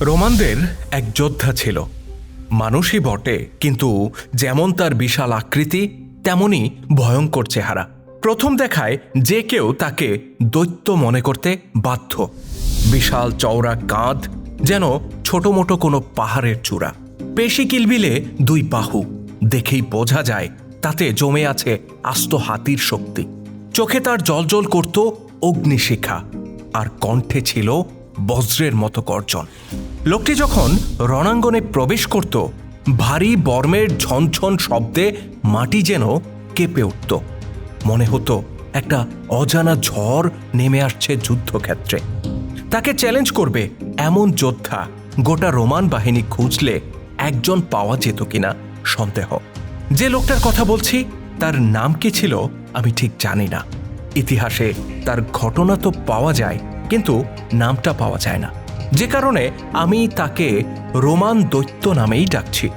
রোমানদের এক যোদ্ধা ছিল। মানুষই বটে, কিন্তু যেমন তার বিশাল আকৃতি, তেমনই ভয়ঙ্কর চেহারা। প্রথম দেখায় যে কেউ তাকে দৈত্য মনে করতে বাধ্য। বিশাল চওড়া কাঁধ, যেন ছোট মোটো কোনো পাহাড়ের চূড়া। পেশি কিলবিলে দুই বাহু, দেখেই বোঝা যায় তাতে জমে আছে আস্ত হাতির শক্তি। চোখে তার জলজল করত অগ্নিশিখা, আর কণ্ঠে ছিল বজ্রের মতো গর্জন। লোকটি যখন রণাঙ্গনে প্রবেশ করত, ভারী বর্মের ঝনঝন শব্দে মাটি যেন কেঁপে উঠত। মনে হতো একটা অজানা ঝড় নেমে আসছে যুদ্ধক্ষেত্রে। তাকে চ্যালেঞ্জ করবে এমন যোদ্ধা গোটা রোমান বাহিনী খুঁজলে একজন পাওয়া যেত কিনা সন্দেহ। যে লোকটার কথা বলছি, তার নাম কি ছিল আমি ঠিক জানি না। ইতিহাসে তার ঘটনা তো পাওয়া যায়, কিন্তু নামটা পাওয়া যায় না। যে কারণে আমি তাকে রোমান দৈত্য নামেই ডাকছি।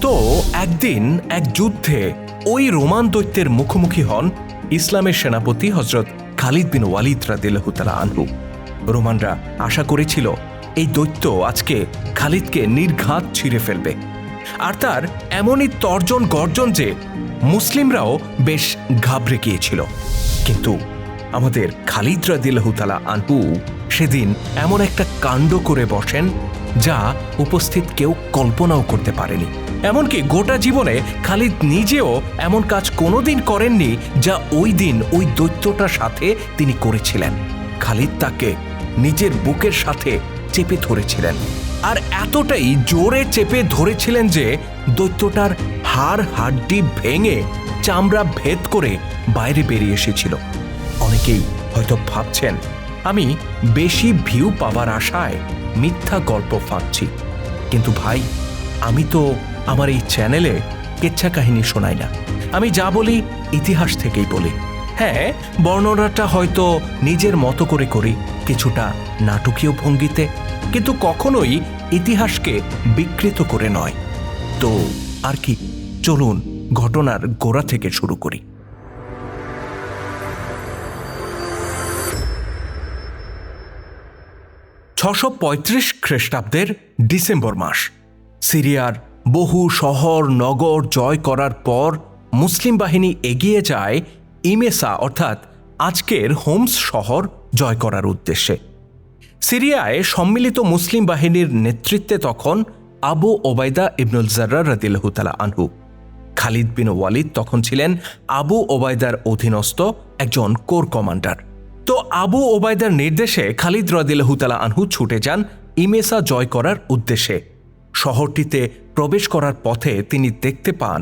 তো একদিন এক যুদ্ধে ওই রোমান দৈত্যের মুখোমুখি হন ইসলামের সেনাপতি হজরত খালিদ বিন ওয়ালিদ রাদিল্লাহুতালা আনহু। রোমানরা আশা করেছিল, এই দৈত্য আজকে খালিদকে নির্ঘাত ছিঁড়ে ফেলবে। আর তার এমনই তর্জন গর্জন যে মুসলিমরাও বেশ ঘাবড়ে গিয়েছিল। কিন্তু আমাদের খালিদ রাদিল্লাহুতালা আনহু সেদিন এমন একটা কাণ্ড করে বসেন যা উপস্থিত কেউ কল্পনাও করতে পারেনি। এমনকি গোটা জীবনে খালিদ নিজেও এমন কাজ কোনোদিন করেননি যা ওই দিন ওই দৈত্যটার সাথে তিনি করেছিলেন। খালিদ তাকে নিজের বুকের সাথে চেপে ধরেছিলেন। আর এতটাই জোরে চেপে ধরেছিলেন যে দৈত্যটার হাড় হাড্ডি ভেঙে চামড়া ভেদ করে বাইরে বেরিয়ে এসেছিল। অনেকেই হয়তো ভাবছেন আমি বেশি ভিউ পাবার আশায় মিথ্যা গল্প ফাঁকছি। কিন্তু ভাই, আমি তো আমার এই চ্যানেলে কেচ্ছা কাহিনী শোনাই না। আমি যা বলি ইতিহাস থেকেই বলি। হ্যাঁ বর্ণনাটা হয়তো নিজের মতো করে করি কিছুটা নাটকীয় ভঙ্গিতে, কিন্তু কখনোই ইতিহাসকে বিকৃত করে নয়। তো আর কি, চলুন ঘটনার গোড়া থেকে শুরু করি। ছশো পঁয়ত্রিশ খ্রিস্টাব্দের ডিসেম্বর মাস। সিরিয়ার বহু শহর, নগর জয় করার পর মুসলিম বাহিনী এগিয়ে যায় ইমেসা, অর্থাৎ আজকের হোমস শহর জয় করার উদ্দেশ্যে। সিরিয়ায় সম্মিলিত মুসলিম বাহিনীর নেতৃত্বে তখন আবু ওবায়দা ইবনুল জার্রা রদিল্লাহুতালা আনহু। খালিদ বিন ওয়ালিদ তখন ছিলেন আবু ওবায়দার অধীনস্থ একজন কোর কমান্ডার। তো আবু ওবায়দার নির্দেশে খালিদ রদিল্লাহুতালা আনহু ছুটে যান ইমেসা জয় করার উদ্দেশ্যে। শহরটিতে প্রবেশ করার পথে তিনি দেখতে পান,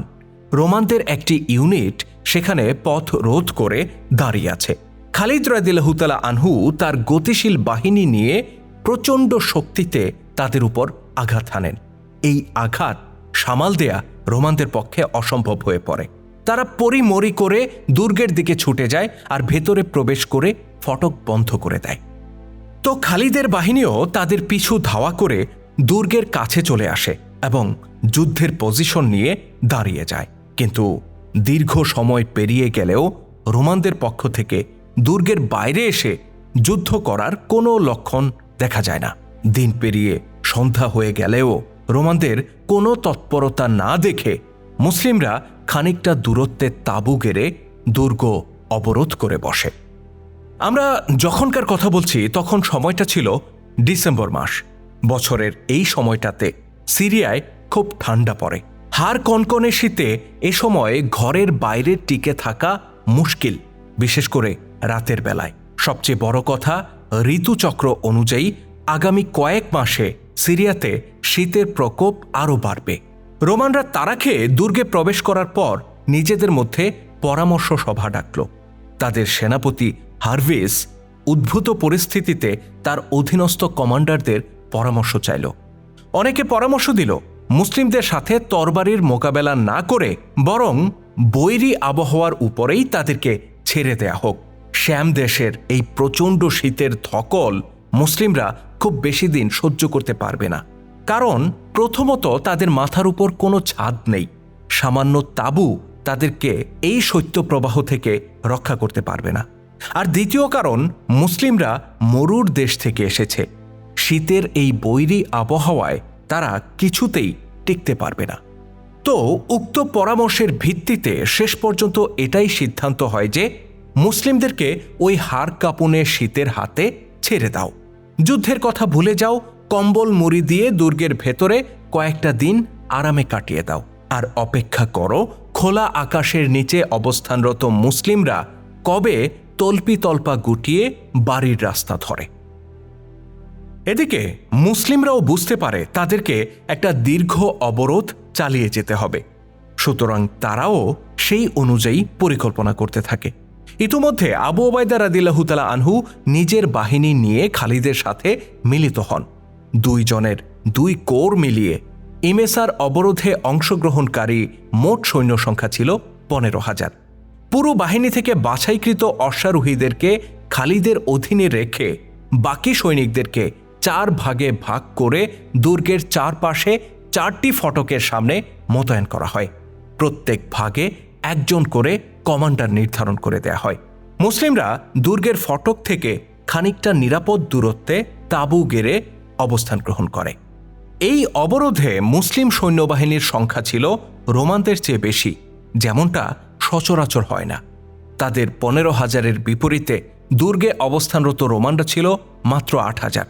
রোমানদের একটি ইউনিট সেখানে পথ রোধ করে দাঁড়িয়ে আছে। খালিদ রাদিল্লাহুতালা আনহু তার গতিশীল বাহিনী নিয়ে প্রচণ্ড শক্তিতে তাদের উপর আঘাত হানেন। এই আঘাত সামাল দেয়া রোমানদের পক্ষে অসম্ভব হয়ে পড়ে। তারা পরিমরি করে দুর্গের দিকে ছুটে যায় আর ভেতরে প্রবেশ করে ফটক বন্ধ করে দেয়। তো খালিদের বাহিনীও তাদের পিছু ধাওয়া করে দুর্গের কাছে চলে আসে এবং যুদ্ধের পজিশন নিয়ে দাঁড়িয়ে যায়। কিন্তু দীর্ঘ সময় পেরিয়ে গেলেও রোমানদের পক্ষ থেকে দুর্গের বাইরে এসে যুদ্ধ করার কোনো লক্ষণ দেখা যায় না। দিন পেরিয়ে সন্ধ্যা হয়ে গেলেও রোমানদের কোনো তৎপরতা না দেখে মুসলিমরা খানিকটা দূরত্বে তাঁবু গেড়ে দুর্গ অবরোধ করে বসে। আমরা যখনকার কথা বলছি, তখন সময়টা ছিল ডিসেম্বর মাস। বছরের এই সময়টাতে সিরিয়ায় খুব ঠান্ডা পড়ে। হার কনকনে শীতে এ সময় ঘরের বাইরে টিকে থাকা মুশকিল, বিশেষ করে রাতের বেলায়। সবচেয়ে বড় কথা, ঋতুচক্র অনুযায়ী আগামী কয়েক মাসে সিরিয়াতে শীতের প্রকোপ আরও বাড়বে। রোমানরা তারা খেয়ে দুর্গে প্রবেশ করার পর নিজেদের মধ্যে পরামর্শ সভা ডাকল। তাদের সেনাপতি হার্ভিস উদ্ভূত পরিস্থিতিতে তার অধীনস্থ কমান্ডারদের পরামর্শ চাইল। অনেকে পরামর্শ দিল, মুসলিমদের সাথে তরবারির মোকাবেলা না করে বরং বৈরী আবহাওয়ার উপরেই তাদেরকে ছেড়ে দেয়া হোক। শ্যাম দেশের এই প্রচণ্ড শীতের ধকল মুসলিমরা খুব বেশি দিন সহ্য করতে পারবে না। কারণ প্রথমত তাদের মাথার উপর কোনো ছাদ নেই। সামান্য তাবু তাদেরকে এই শৈত্যপ্রবাহ থেকে রক্ষা করতে পারবে না। আর দ্বিতীয় কারণ, মুসলিমরা মরুর দেশ থেকে এসেছে। শীতের এই বৈরী আবহাওয়ায় তারা কিছুতেই টিকতে পারবে না। তো উক্ত পরামর্শের ভিত্তিতে শেষ পর্যন্ত এটাই সিদ্ধান্ত হয় যে, মুসলিমদেরকে ওই হাড় কাঁপুনে শীতের হাতে ছেড়ে দাও। যুদ্ধের কথা ভুলে যাও, কম্বল মুড়ি দিয়ে দুর্গের ভেতরে কয়েকটা দিন আরামে কাটিয়ে দাও। আর অপেক্ষা করো, খোলা আকাশের নিচে অবস্থানরত মুসলিমরা কবে তল্পি তল্পা গুটিয়ে বাড়ির রাস্তা ধরে। এদিকে মুসলিমরাও বুঝতে পারে তাদেরকে একটা দীর্ঘ অবরোধ চালিয়ে যেতে হবে। সুতরাং তারাও সেই অনুযায়ী পরিকল্পনা করতে থাকে। ইতিমধ্যে আবু ওবায়দা রাদিল্লাহুতালা আনহু নিজের বাহিনী নিয়ে খালিদের সাথে মিলিত হন। দুইজনের দুই কোর মিলিয়ে ইমেসার অবরোধে অংশগ্রহণকারী মোট সৈন্য সংখ্যা ছিল পনেরো হাজার। পুরো বাহিনী থেকে বাছাইকৃত অশ্বারোহীদেরকে খালিদের অধীনে রেখে বাকি সৈনিকদেরকে চার ভাগে ভাগ করে দুর্গের চারপাশে চারটি ফটকের সামনে মোতায়েন করা হয়। প্রত্যেক ভাগে একজন করে কমান্ডার নির্ধারণ করে দেয়া হয়। মুসলিমরা দুর্গের ফটক থেকে খানিকটা নিরাপদ দূরত্বে তাঁবু গেড়ে অবস্থান গ্রহণ করে। এই অবরোধে মুসলিম সৈন্যবাহিনীর সংখ্যা ছিল রোমানদের চেয়ে বেশি, যেমনটা সচরাচর হয় না। তাদের পনেরো হাজারের বিপরীতে দুর্গে অবস্থানরত রোমানরা ছিল মাত্র আট হাজার।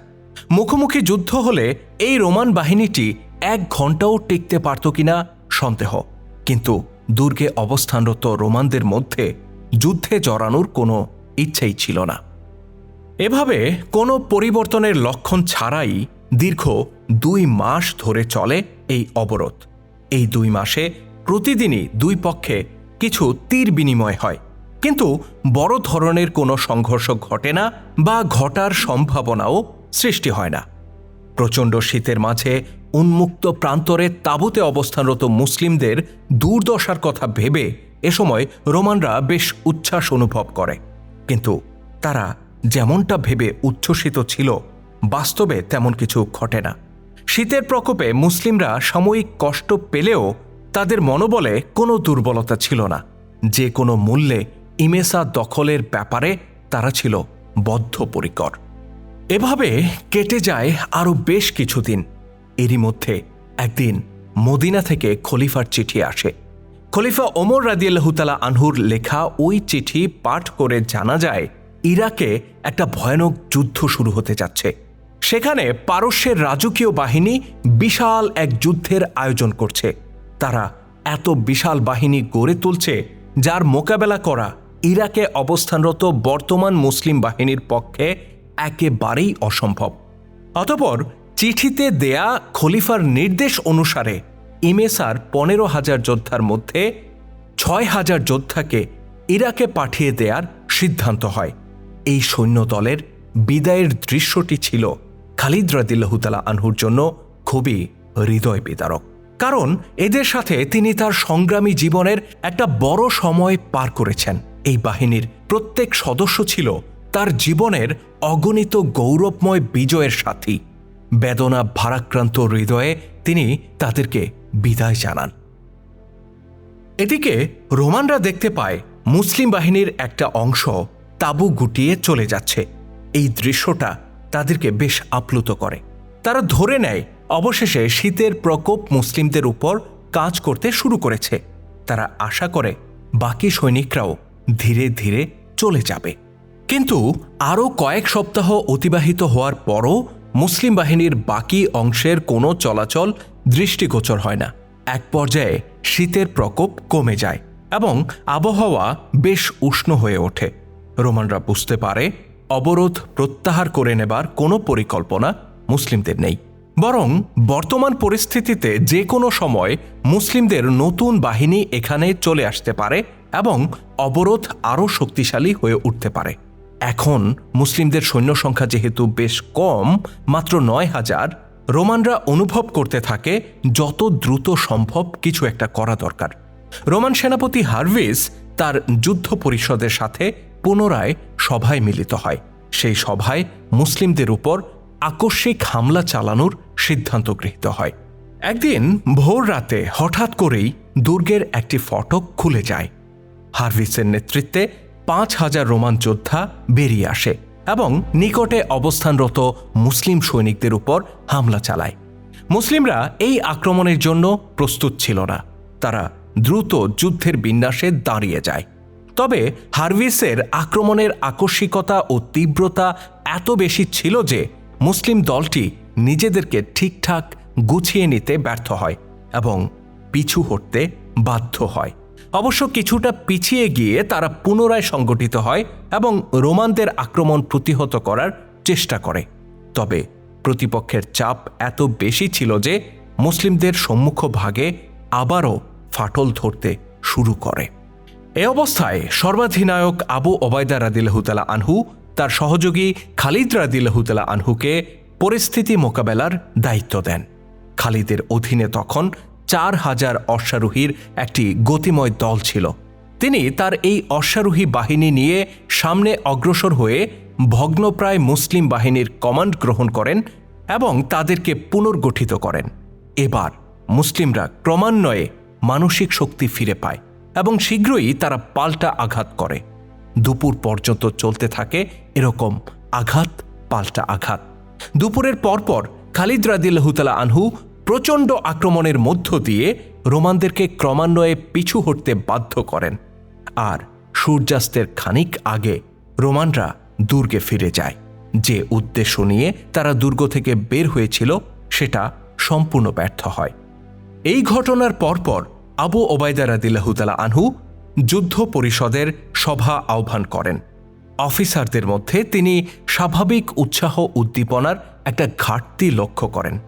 মুখোমুখি যুদ্ধ হলে এই রোমান বাহিনীটি এক ঘন্টাও টিকতে পারত কিনা সন্দেহ। কিন্তু দুর্গে অবস্থানরত রোমানদের মধ্যে যুদ্ধে জড়ানোর কোনো ইচ্ছেই ছিল না। এভাবে কোনো পরিবর্তনের লক্ষণ ছাড়াই দীর্ঘ দুই মাস ধরে চলে এই অবরোধ। এই দুই মাসে প্রতিদিনই দুই পক্ষে কিছু তীর বিনিময় হয়। কিন্তু বড় ধরনের কোনো সংঘর্ষ ঘটে না বা ঘটার সম্ভাবনাও সৃষ্টি হয় না। প্রচণ্ড শীতের মাঝে উন্মুক্ত প্রান্তরে তাঁবুতে অবস্থানরত মুসলিমদের দুর্দশার কথা ভেবে এ সময় রোমানরা বেশ উচ্ছ্বাস অনুভব করে। কিন্তু তারা যেমনটা ভেবে উচ্ছ্বসিত ছিল, বাস্তবে তেমন কিছু ঘটে না। শীতের প্রকোপে মুসলিমরা সাময়িক কষ্ট পেলেও তাদের মনোবলে কোনো দুর্বলতা ছিল না। যে কোনো মূল্যে ইমেসা দখলের ব্যাপারে তারা ছিল বদ্ধপরিকর। এভাবে কেটে যায় আরও বেশ কিছুদিন। এরই মধ্যে একদিন মদিনা থেকে খলিফার চিঠি আসে। খলিফা ওমর রাদিয়াল্লাহুতালা আনহুর লেখা ওই চিঠি পাঠ করে জানা যায়, ইরাকে একটা ভয়ানক যুদ্ধ শুরু হতে যাচ্ছে। সেখানে পারস্যের রাজকীয় বাহিনী বিশাল এক যুদ্ধের আয়োজন করছে। তারা এত বিশাল বাহিনী গড়ে তুলছে, যার মোকাবেলা করা ইরাকে অবস্থানরত বর্তমান মুসলিম বাহিনীর পক্ষে একেবারেই অসম্ভব। অতপর চিঠিতে দেয়া খলিফার নির্দেশ অনুসারে ইমেসার পনেরো হাজার যোদ্ধার মধ্যে ছয় হাজার যোদ্ধাকে ইরাকে পাঠিয়ে দেয়ার সিদ্ধান্ত হয়। এই সৈন্যদলের বিদায়ের দৃশ্যটি ছিল খালিদ রাদিল্লাহুতালা আনহুর জন্য খুবই হৃদয় বিদারক কারণ এদের সাথে তিনি তার সংগ্রামী জীবনের একটা বড় সময় পার করেছেন। এই বাহিনীর প্রত্যেক সদস্য ছিল তার জীবনের অগণিত গৌরবময় বিজয়ের সাথী। বেদনা ভারাক্রান্ত হৃদয়ে তিনি তাদেরকে বিদায় জানান। এদিকে রোমানরা দেখতে পায় মুসলিম বাহিনীর একটা অংশ তাঁবু গুটিয়ে চলে যাচ্ছে। এই দৃশ্যটা তাদেরকে বেশ আপ্লুত করে। তারা ধরে নেয় অবশেষে শীতের প্রকোপ মুসলিমদের উপর কাজ করতে শুরু করেছে। তারা আশা করে বাকি সৈনিকরাও ধীরে ধীরে চলে যাবে। কিন্তু আরও কয়েক সপ্তাহ অতিবাহিত হওয়ার পরও মুসলিম বাহিনীর বাকি অংশের কোনো চলাচল দৃষ্টিগোচর হয় না। এক পর্যায়ে শীতের প্রকোপ কমে যায় এবং আবহাওয়া বেশ উষ্ণ হয়ে ওঠে। রোমানরা বুঝতে পারে, অবরোধ প্রত্যাহার করে নেবার কোনো পরিকল্পনা মুসলিমদের নেই। বরং বর্তমান পরিস্থিতিতে যে কোনো সময় মুসলিমদের নতুন বাহিনী এখানে চলে আসতে পারে এবং অবরোধ আরও শক্তিশালী হয়ে উঠতে পারে। এখন মুসলিমদের সৈন্য সংখ্যা যেহেতু বেশ কম, মাত্র নয় হাজার, রোমানরা অনুভব করতে থাকে যত দ্রুত সম্ভব কিছু একটা করা দরকার। রোমান সেনাপতি হার্ভিস তার যুদ্ধ পরিষদের সাথে পুনরায় সভায় মিলিত হয়। সেই সভায় মুসলিমদের উপর আকস্মিক হামলা চালানোর সিদ্ধান্ত গৃহীত হয়। একদিন ভোর রাতে হঠাৎ করেই দুর্গের একটি ফটক খুলে যায়। হার্ভিসের নেতৃত্বে পাঁচ হাজার রোমান যোদ্ধা বেরিয়ে আসে এবং নিকটে অবস্থানরত মুসলিম সৈনিকদের উপর হামলা চালায়। মুসলিমরা এই আক্রমণের জন্য প্রস্তুত ছিল না। তারা দ্রুত যুদ্ধের বিন্যাসে দাঁড়িয়ে যায়। তবে হার্ভিসের আক্রমণের আকস্মিকতা ও তীব্রতা এত বেশি ছিল যে মুসলিম দলটি নিজেদেরকে ঠিকঠাক গুছিয়ে নিতে ব্যর্থ হয় এবং পিছু হটতে বাধ্য হয়। অবশ্য কিছুটা পিছিয়ে গিয়ে তারা পুনরায় সংগঠিত হয় এবং রোমানদের আক্রমণ প্রতিহত করার চেষ্টা করে। তবে প্রতিপক্ষের চাপ এত বেশি ছিল যে মুসলিমদের সম্মুখ ভাগে আবারও ফাটল ধরতে শুরু করে। এ অবস্থায় সর্বাধিনায়ক আবু ওবায়দা রাদিল্লাহুতালা আনহু, তার সহযোগী খালিদ রাদিল্লাহুতালা আনহুকে পরিস্থিতি মোকাবেলার দায়িত্ব দেন। খালিদের অধীনে তখন চার হাজার অশ্বারোহীর একটি গতিময় দল ছিল। তিনি তার এই অশ্বারোহী বাহিনী নিয়ে সামনে অগ্রসর হয়ে ভগ্নপ্রায় মুসলিম বাহিনীর কমান্ড গ্রহণ করেন এবং তাদেরকে পুনর্গঠিত করেন। এবার মুসলিমরা ক্রমান্বয়ে মানসিক শক্তি ফিরে পায় এবং শীঘ্রই তারা পাল্টা আঘাত করে। দুপুর পর্যন্ত চলতে থাকে এরকম আঘাত, পাল্টা আঘাত। দুপুরের পরপর খালিদ রাদিল্লাহুতালা আনহু প্রচণ্ড আক্রমণের মধ্য দিয়ে রোমানদেরকে ক্রমান্বয়ে পিছু হটতে বাধ্য করেন। আর সূর্যাস্তের খানিক আগে রোমানরা দুর্গে ফিরে যায়। যে উদ্দেশ্য নিয়ে তারা দুর্গ থেকে বের হয়েছিল, সেটা সম্পূর্ণ ব্যর্থ হয়। এই ঘটনার পরপর আবু ওবায়দা রাদিল্লাহুতালা আনহু যুদ্ধ পরিষদের সভা আহ্বান করেন। অফিসারদের মধ্যে তিনি স্বাভাবিক উৎসাহ উদ্দীপনার একটা ঘাটতি লক্ষ্য করেন।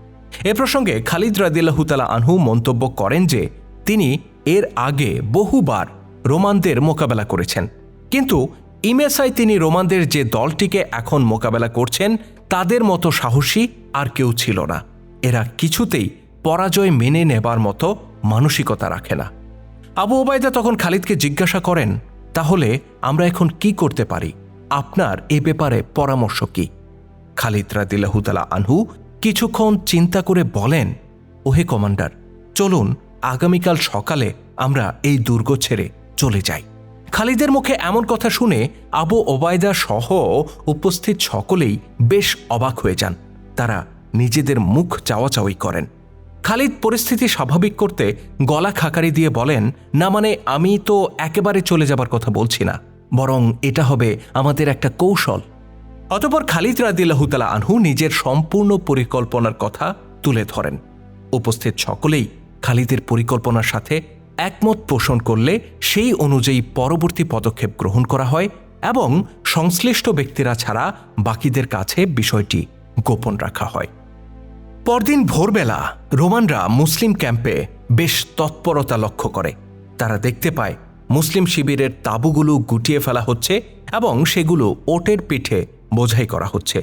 এ প্রসঙ্গে খালিদ রাদিল্লাহুতালা আনহু মন্তব্য করেন যে, তিনি এর আগে বহুবার রোমানদের মোকাবেলা করেছেন। কিন্তু ইমেসায় তিনি রোমানদের যে দলটিকে এখন মোকাবেলা করছেন, তাদের মতো সাহসী আর কেউ ছিল না। এরা কিছুতেই পরাজয় মেনে নেবার মতো মানসিকতা রাখে না। আবু ওবায়দা তখন খালিদকে জিজ্ঞাসা করেন, তাহলে আমরা এখন কি করতে পারি? আপনার এ ব্যাপারে পরামর্শ কি? খালিদ রাদিল্লাহুতালা আনহু কিছুক্ষণ চিন্তা করে বলেন, ওহে কমান্ডার, চলুন, আগামীকাল সকালে আমরা এই দুর্গ ছেড়ে চলে যাই। খালিদের মুখে এমন কথা শুনে আবু ওবায়দা সহ উপস্থিত সকলেই বেশ অবাক হয়ে যান। তারা নিজেদের মুখ চাওয়াচাওয়ি করেন। খালিদ পরিস্থিতি স্বাভাবিক করতে গলা খাকারি দিয়ে বলেন, না মানে আমি তো একেবারে চলে যাবার কথা বলছি না। বরং এটা হবে আমাদের একটা কৌশল। অতপর খালিদ রাদিল্লাহুতালা আনহু নিজের সম্পূর্ণ পরিকল্পনার কথা তুলে ধরেন। উপস্থিত সকলেই খালিদের পরিকল্পনার সাথে একমত পোষণ করলে সেই অনুযায়ী পরবর্তী পদক্ষেপ গ্রহণ করা হয় এবং সংশ্লিষ্ট ব্যক্তিরা ছাড়া বাকিদের কাছে বিষয়টি গোপন রাখা হয়। পরদিন ভোরবেলা রোমানরা মুসলিম ক্যাম্পে বেশ তৎপরতা লক্ষ্য করে। তারা দেখতে পায় মুসলিম শিবিরের তাঁবুগুলো গুটিয়ে ফেলা হচ্ছে এবং সেগুলো ওটের পিঠে বোঝাই করা হচ্ছে।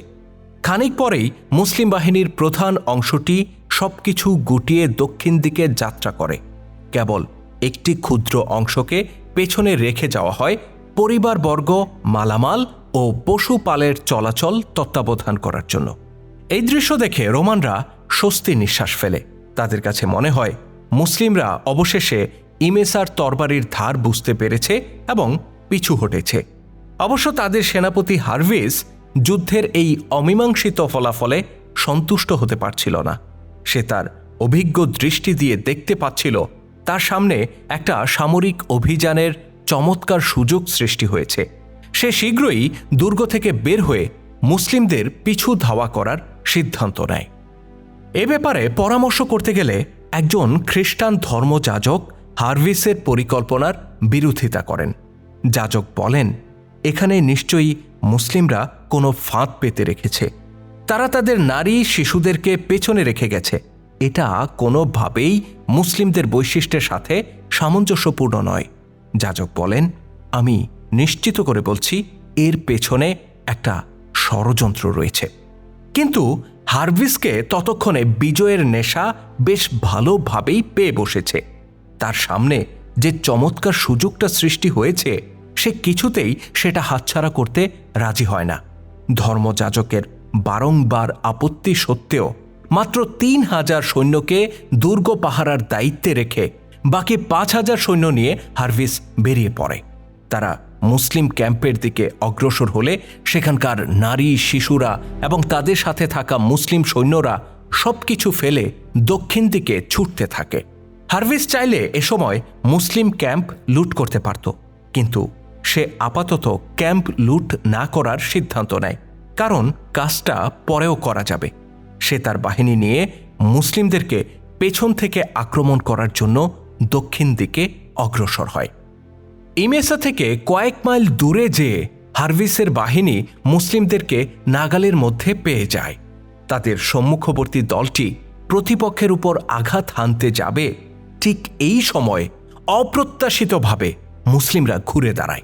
খানিক পরেই মুসলিম বাহিনীর প্রধান অংশটি সবকিছু গুটিয়ে দক্ষিণ দিকে যাত্রা করে। কেবল একটি ক্ষুদ্র অংশকে পেছনে রেখে যাওয়া হয়, পরিবারবর্গ, মালামাল ও পশুপালের চলাচল তত্ত্বাবধান করার জন্য। এই দৃশ্য দেখে রোমানরা স্বস্তি নিঃশ্বাস ফেলে। তাদের কাছে মনে হয়, মুসলিমরা অবশেষে ইমেসার তরবারির ধার বুঝতে পেরেছে এবং পিছু হটেছে। অবশ্য তাদের সেনাপতি হার্ভিস যুদ্ধের এই অমীমাংসিত ফলাফলে সন্তুষ্ট হতে পারছিল না। সে তার অভিজ্ঞ দৃষ্টি দিয়ে দেখতে পাচ্ছিল, তার সামনে একটা সামরিক অভিযানের চমৎকার সুযোগ সৃষ্টি হয়েছে। সে শীঘ্রই দুর্গ থেকে বের হয়ে মুসলিমদের পিছু ধাওয়া করার সিদ্ধান্ত নেয়। এ ব্যাপারে পরামর্শ করতে গেলে একজন খ্রিস্টান ধর্মযাজক হার্ভিসের পরিকল্পনার বিরোধিতা করেন। যাজক বলেন, এখানে নিশ্চয়ই মুসলিমরা কোনো ফাঁদ পেতে রেখেছে। তারা তাদের নারী শিশুদেরকে পেছনে রেখে গেছে। এটা কোনোভাবেই মুসলিমদের বৈশিষ্ট্যের সাথে সামঞ্জস্যপূর্ণ নয়। যাজক বলেন, আমি নিশ্চিত করে বলছি, এর পেছনে একটা ষড়যন্ত্র রয়েছে। কিন্তু হার্ভিসকে ততক্ষণে বিজয়ের নেশা বেশ ভালোভাবেই পেয়ে বসেছে। তার সামনে যে চমৎকার সুযোগটা সৃষ্টি হয়েছে, সে কিছুতেই সেটা হাতছাড়া করতে রাজি হয় না। ধর্মযাজকের বারংবার আপত্তি সত্ত্বেও মাত্র তিন হাজার সৈন্যকে দুর্গ পাহারার দায়িত্বে রেখে বাকি পাঁচ হাজার সৈন্য নিয়ে হার্ভিস বেরিয়ে পড়ে। তারা মুসলিম ক্যাম্পের দিকে অগ্রসর হলে সেখানকার নারী, শিশুরা এবং তাদের সাথে থাকা মুসলিম সৈন্যরা সবকিছু ফেলে দক্ষিণ দিকে ছুটতে থাকে। হার্ভিস চাইলে এ সময় মুসলিম ক্যাম্প লুট করতে পারত, কিন্তু সে আপাতত ক্যাম্প লুট না করার সিদ্ধান্ত নেয়, কারণ কাজটা পরেও করা যাবে। সে তার বাহিনী নিয়ে মুসলিমদেরকে পেছন থেকে আক্রমণ করার জন্য দক্ষিণ দিকে অগ্রসর হয়। ইমেসা থেকে কয়েক মাইল দূরে যেয়ে হার্ভিসের বাহিনী মুসলিমদেরকে নাগালের মধ্যে পেয়ে যায়, তাদের সম্মুখবর্তী দলটি প্রতিপক্ষের উপর আঘাত হানতে যাবে ঠিক এই সময় অপ্রত্যাশিতভাবে মুসলিমরা ঘুরে দাঁড়ায়।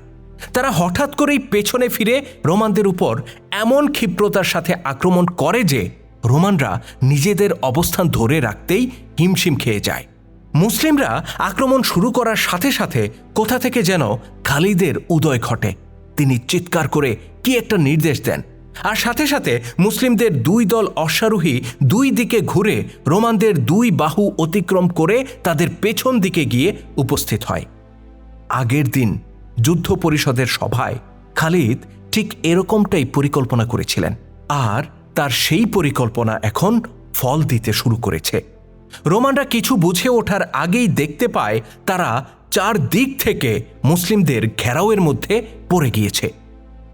তারা হঠাৎ করেই পেছনে ফিরে রোমানদের উপর এমন ক্ষিপ্রতার সাথে আক্রমণ করে যে রোমানরা নিজেদের অবস্থান ধরে রাখতেই হিমশিম খেয়ে যায়। মুসলিমরা আক্রমণ শুরু করার সাথে সাথে কোথা থেকে যেন খালিদের উদয় ঘটে। তিনি চিৎকার করে কি একটা নির্দেশ দেন। আর সাথে সাথে মুসলিমদের দুই দল অশ্বারোহী দুই দিকে ঘুরে রোমানদের দুই বাহু অতিক্রম করে তাদের পেছন দিকে গিয়ে উপস্থিত হয়। আগের দিন যুদ্ধ পরিষদের সভায় খালিদ ঠিক এরকমটাই পরিকল্পনা করেছিলেন আর তার সেই পরিকল্পনা এখন ফল দিতে শুরু করেছে। রোমানরা কিছু বুঝে ওঠার আগেই দেখতে পায় তারা চার দিক থেকে মুসলিমদের ঘেরাওয়ের মধ্যে পড়ে গিয়েছে।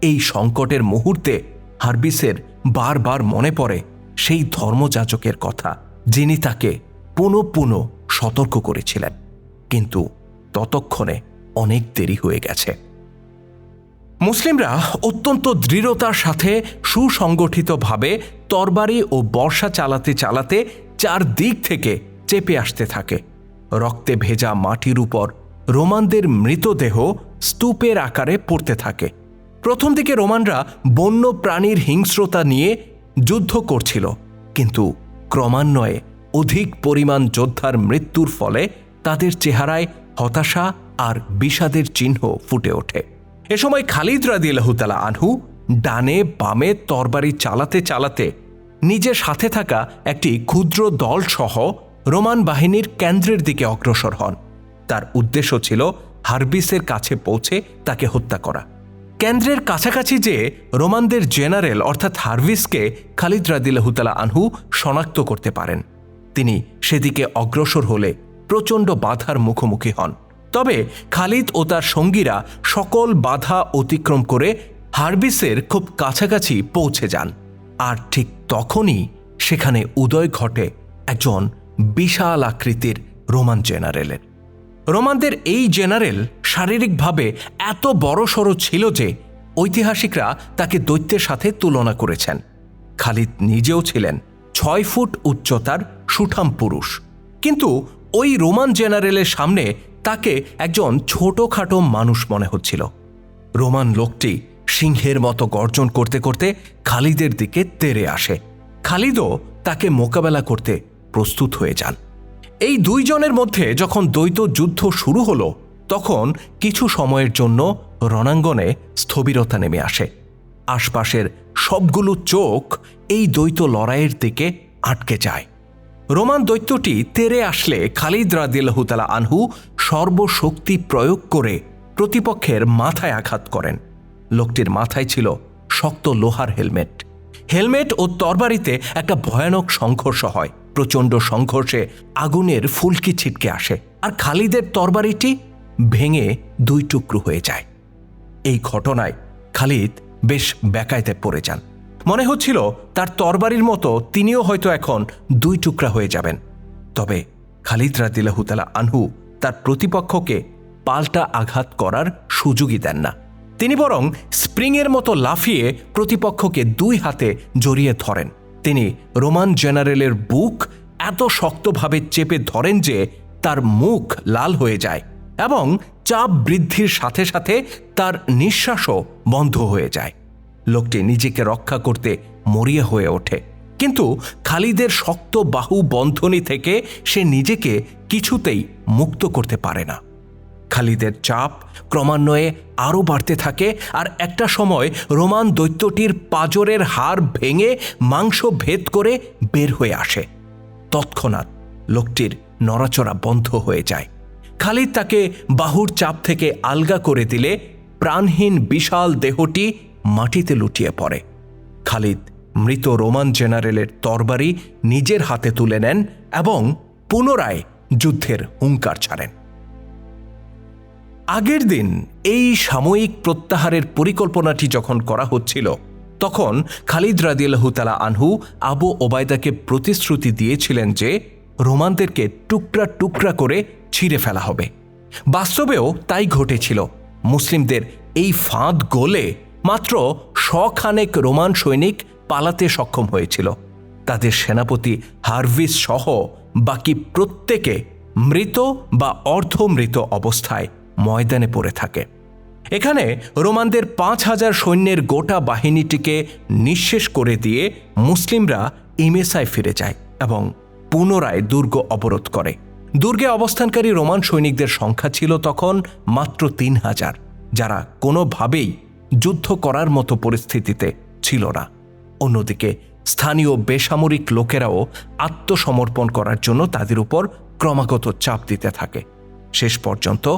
এই সংকটের মুহূর্তে হার্বিসের বারবার মনে পড়ে সেই ধর্মযাচকের কথা, যিনি তাকে পুনঃ পুনঃ সতর্ক করেছিলেন। কিন্তু ততক্ষণে অনেক দেরি হয়ে গেছে। মুসলিমরা অত্যন্ত দৃঢ়তার সাথে সুসংগঠিতভাবে তরবারি ও বর্ষা চালাতে চালাতে চার দিক থেকে চেপে আসতে থাকে। রক্তে ভেজা মাটির উপর রোমানদের মৃতদেহ স্তূপের আকারে পড়তে থাকে। প্রথম দিকে রোমানরা বন্য প্রাণীর হিংস্রতা নিয়ে যুদ্ধ করছিল, কিন্তু ক্রমান্বয়ে অধিক পরিমাণ যোদ্ধার মৃত্যুর ফলে তাদের চেহারায় হতাশা আর বিষাদের চিহ্ন ফুটে ওঠে। এ সময় খালিদ রাদিয়াল্লাহুতালা আনহু ডানে বামে তরবারি চালাতে চালাতে নিজের সাথে থাকা একটি ক্ষুদ্র দল সহ রোমান বাহিনীর কেন্দ্রের দিকে অগ্রসর হন। তার উদ্দেশ্য ছিল হার্বিসের কাছে পৌঁছে তাকে হত্যা করা। কেন্দ্রের কাছাকাছি যে রোমানদের জেনারেল অর্থাৎ হার্ভিসকে খালিদ রাদিল্লাহুতালা আনহু শনাক্ত করতে পারেন, তিনি সেদিকে অগ্রসর হলে প্রচণ্ড বাধার মুখোমুখি হন। তবে খালিদ ও তার সঙ্গীরা সকল বাধা অতিক্রম করে হার্বিসের খুব কাছাকাছি পৌঁছে যান। আর ঠিক তখনই সেখানে উদয় ঘটে একজন বিশাল আকৃতির রোমান জেনারেলের। রোমানদের এই জেনারেল শারীরিকভাবে এত বড় বড়সড় ছিল যে ঐতিহাসিকরা তাকে দৈত্যের সাথে তুলনা করেছেন। খালিদ নিজেও ছিলেন ছয় ফুট উচ্চতার সুঠাম পুরুষ। কিন্তু ওই রোমান জেনারেলের সামনে তাকে একজন ছোটখাটো মানুষ মনে হচ্ছিল। রোমান লোকটি সিংহের মতো গর্জন করতে করতে খালিদের দিকে তেরে আসে। খালিদও তাকে মোকাবেলা করতে প্রস্তুত হয়ে যান। এই দুইজনের মধ্যে যখন দ্বৈত যুদ্ধ শুরু হলো, তখন কিছু সময়ের জন্য রণাঙ্গনে স্থবিরতা নেমে আসে। আশপাশের সবগুলো চোখ এই দ্বৈত লড়াইয়ের দিকে আটকে যায়। রোমান দৈত্যটি তেরে আসলে খালিদ রাদিল্লাহুতালা আনহু সর্বশক্তি প্রয়োগ করে প্রতিপক্ষের মাথায় আঘাত করেন। লোকটির মাথায় ছিল শক্ত লোহার হেলমেট। হেলমেট ও তরবারিতে একটা ভয়ানক সংঘর্ষ হয়। প্রচণ্ড সংঘর্ষে আগুনের ফুলকি ছিটকে আসে আর খালিদের তরবারিটি ভেঙে দুই টুকরো হয়ে যায়। এই ঘটনায় খালিদ বেশ বেকায়তে পড়ে যান। মনে হচ্ছিল তার তরবারির মতো তিনিও হয়তো এখন দুই টুকরা হয়ে যাবেন। তবে খালিদ রাদিল্লাহুতালা আনহু তার প্রতিপক্ষকে পাল্টা আঘাত করার সুযোগই দেন না। তিনি বরং স্প্রিংয়ের মতো লাফিয়ে প্রতিপক্ষকে দুই হাতে জড়িয়ে ধরেন। তিনি রোমান জেনারেলের বুক এত শক্তভাবে চেপে ধরেন যে তার মুখ লাল হয়ে যায় এবং চাপ বৃদ্ধির সাথে সাথে তার নিঃশ্বাসও বন্ধ হয়ে যায়। লোকটি নিজেকে রক্ষা করতে মরিয়া হয়ে ওঠে। কিন্তু খালিদের শক্ত বাহু বন্ধনী থেকে সে নিজেকে কিছুতেই মুক্ত করতে পারে না। খালিদের চাপ ক্রমান্বয়ে আরও বাড়তে থাকে আর একটা সময় রোমান দৈত্যটির পাজরের হাড় ভেঙে মাংস ভেদ করে বের হয়ে আসে। তৎক্ষণাৎ লোকটির নড়াচড়া বন্ধ হয়ে যায়। খালিদ তাকে বাহুর চাপ থেকে আলগা করে দিলে প্রাণহীন বিশাল দেহটি মাটিতে লুটিয়ে পড়ে। খালিদ মৃত রোমান জেনারেলের তরবারি নিজের হাতে তুলে নেন এবং পুনরায় যুদ্ধের হুঙ্কার ছাড়েন। আগের দিন এই সাময়িক প্রত্যাহারের পরিকল্পনাটি যখন করা হচ্ছিল, তখন খালিদ রাদিয়াল্লাহু তালা আনহু আবু ওবায়দাকে প্রতিশ্রুতি দিয়েছিলেন যে রোমানদেরকে টুকরা টুকরা করে ছিঁড়ে ফেলা হবে। বাস্তবেও তাই ঘটেছিল। মুসলিমদের এই ফাঁদ গোলে মাত্র শখানেক রোমান সৈনিক পালাতে সক্ষম হয়েছিল। তাদের সেনাপতি হার্ভিস সহ বাকি প্রত্যেকে মৃত বা অর্ধমৃত অবস্থায় ময়দানে পড়ে থাকে। এখানে রোমানদের পাঁচ হাজার সৈন্যের গোটা বাহিনীটিকে নিঃশেষ করে দিয়ে মুসলিমরা ইমেসায় ফিরে যায় এবং পুনরায় দুর্গ অবরোধ করে। দুর্গে অবস্থানকারী রোমান সৈনিকদের সংখ্যা ছিল তখন মাত্র তিন হাজার, যারা কোনোভাবেই যুদ্ধ করার মতো পরিস্থিতিতে ছিল না। অন্যদিকে স্থানীয় বেসামরিক লোকেরাও আত্মসমর্পণ করার জন্য তাদের উপর ক্রমাগত চাপ দিতে থাকে। শেষ পর্যন্ত